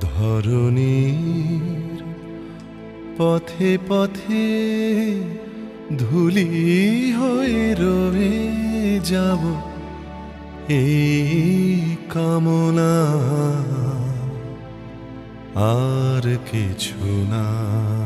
ধরণীর পথে পথে ধুলি হয়ে রবে যাব এই কামনা। আর কিছু না।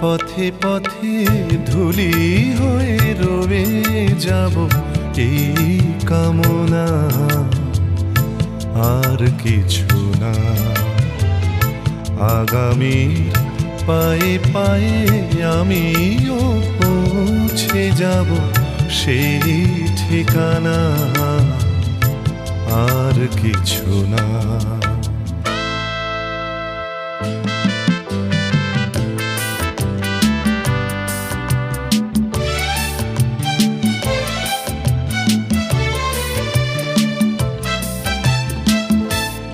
পথে পথে ধুলি হয়ে রবে যাব এই কামনা। আর কিছু না। আগামীর পায়ে পায়ে আমিও পৌঁছে যাব সেই ঠিকানা। আর কিছু না।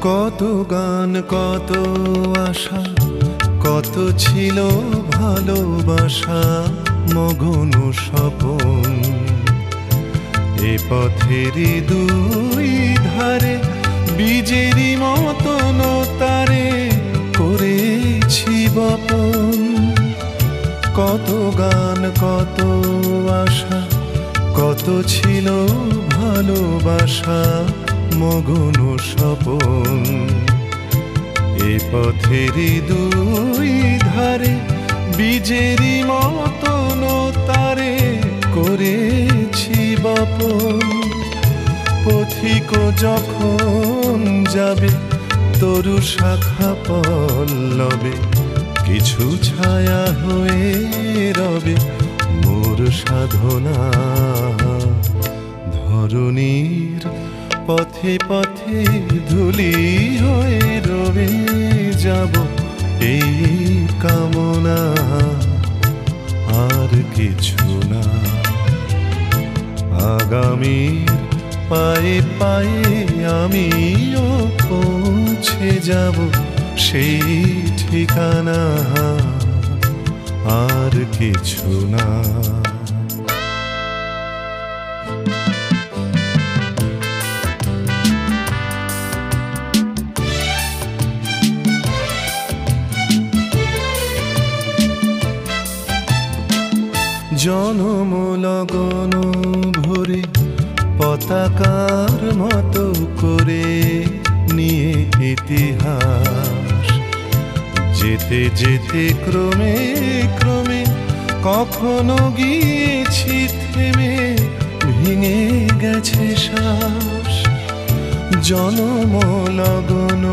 কত গান, কত আশা, কত ছিল ভালোবাসা, মগন স্বপন। এ পথের দুই ধারে, বীজেরই মতন তারে করেছি বপন। কত গান, কত আশা, কত ছিল ভালোবাসা মগন স্বপন। এ পথেরই দুই ধারে, বীজেরই মতন তারে করেছি বপন। পথিক যখন যাবে, তরু শাখা পল্লবে, কিছু ছায়া হয়ে রবে মোর সাধনা। ধরণীর পথে পথে ধুলি হয়ে রবে যাব এই কামনা আর কিছু না। আগামীর পায়ে পায়ে আমিও পৌঁছে যাব সেই ঠিকানা আর কিছু না। জনম লগন ভরে পতাকার মতো করে নিয়ে ইতিহাস। যেতে যেতে ক্রমে ক্রমে কখনো গিয়েছি থেমে, ভেঙে গেছে শ্বাস। জনম লগন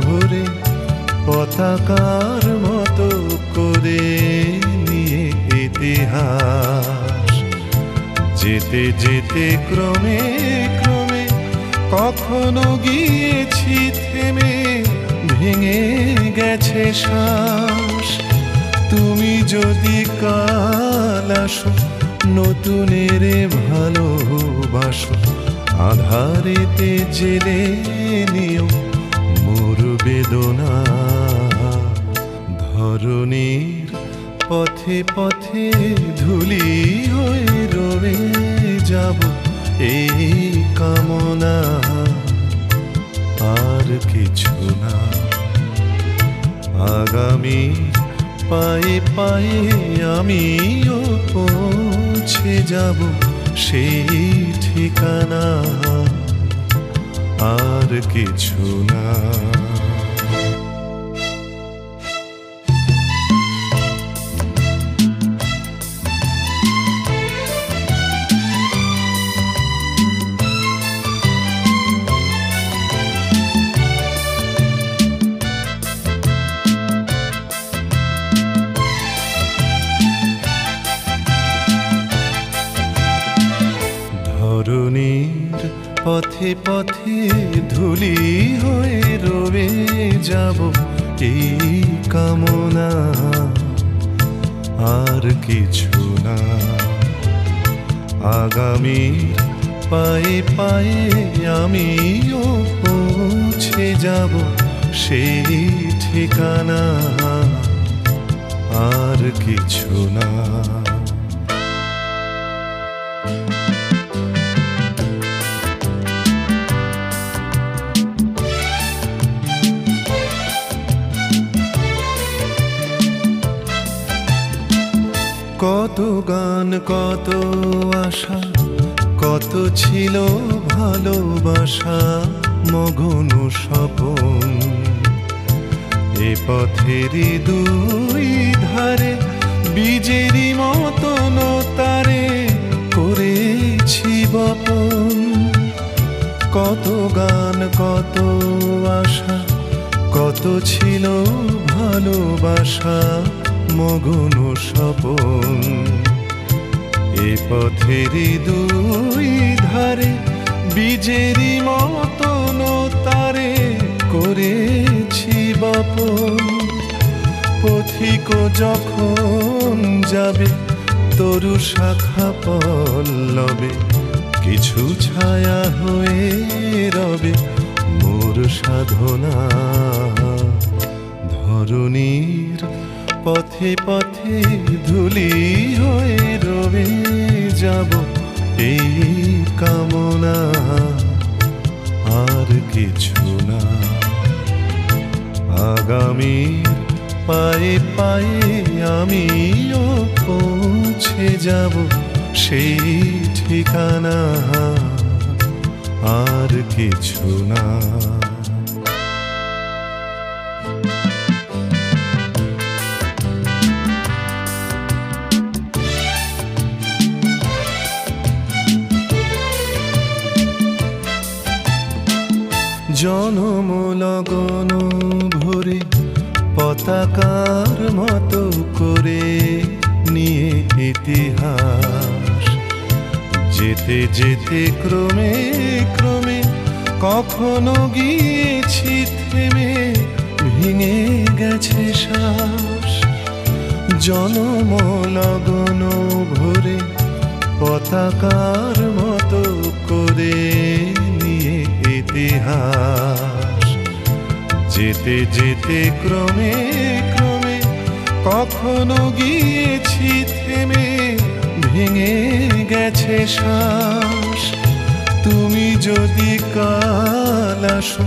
ভরে পতাকার মতো করে ইতিহাস। যেতে যেতে ক্রমে ক্রমে কখনো গিয়েছি থেমে, ভেঙে গেছে শ্বাস। তুমি যদি কাল আসো, নতুনের ভালোবাসো, আধারেতে জেলে নিও মোর বেদনা। ধরণীর পথে পথে ধুলি হয়ে রবে যাব। এই কামনা আর কিছু না। আগামী পায়ে পায়ে আমিও পৌঁছে যাব সেই ঠিকানা। আর কিছু না। ধরণীর পথে পথে ধুলি হয়ে রবে যাব এই কামনা। আর কিছু না। আগামীর পায়ে পায়ে আমিও পৌঁছে যাব সেই ঠিকানা। আর কিছু না। গান, কত আশা, কত ছিল ভালোবাসা, মগন স্বপন। এ পথের দুই ধারে, বীজেরই মতন তারে করেছি বপন। কত গান, কত আশা, কত ছিল ভালোবাসা মগন স্বপন। এ পথেরই দুই ধারে বীজেরই মতন তারে করেছি বপন। পথিক যখন যাবে, তরু শাখা পল্লবে, কিছু ছায়া হয়ে রবে মোর সাধনা। ধরণীর পথে পথে ধুলি হয়ে রবে যাব এই কামনা। আর কিছু না। আগামী পায়ে পায়ে আমিও পৌঁছে যাব সেই ঠিকানা। আর কিছু না। জনম লগন ভরে পতাকার মতো করে নিয়ে ইতিহাস। যেতে যেতে ক্রমে ক্রমে কখনো গিয়েছি থেমে, ভেঙে গেছে শ্বাস। জনম লগন ভরে পতাকার মতো করে ইতিহাস। যেতে যেতে ক্রমে ক্রমে কখনো গিয়েছি থেমে, ভেঙে গেছে শ্বাস। তুমি যদি কাল আসো,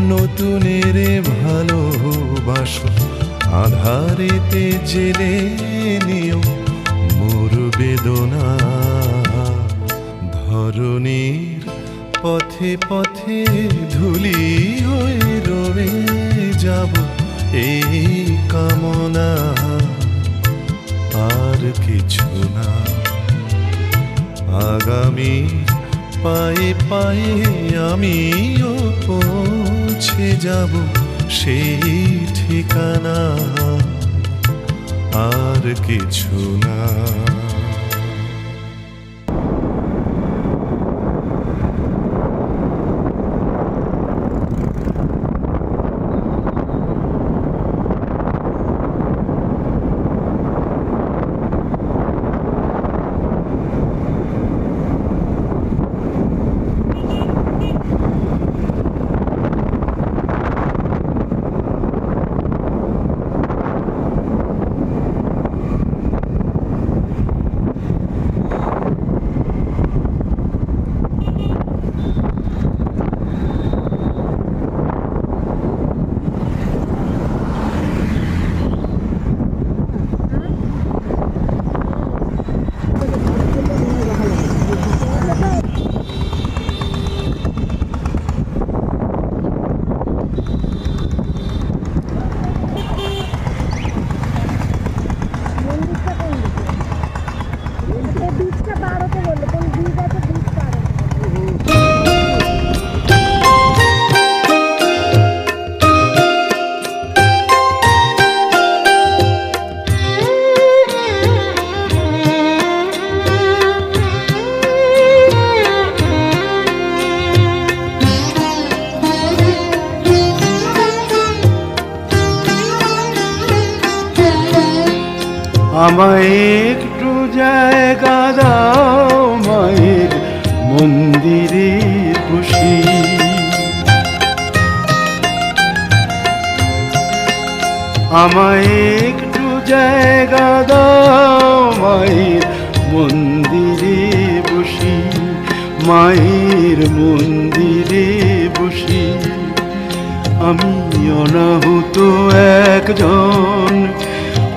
নতুনের ভালোবাসো, আধারেতে জেলে নিও মোর বেদনা। ধরণীর পথে পথে ধুলি হয়ে রয়ে যাব। এই কামনা আর কিছু না। আগামী পায়ে পায়ে আমিও পৌঁছে যাব সেই ঠিকানা। আর কিছু না। আমায় একটু জায়গা দাও মায়ের মন্দিরে বসি। আমায় একটু জায়গা দাও মায়ের মন্দিরে বসি, মায়ের মন্দিরে বসি। আমি অনাহুত একজন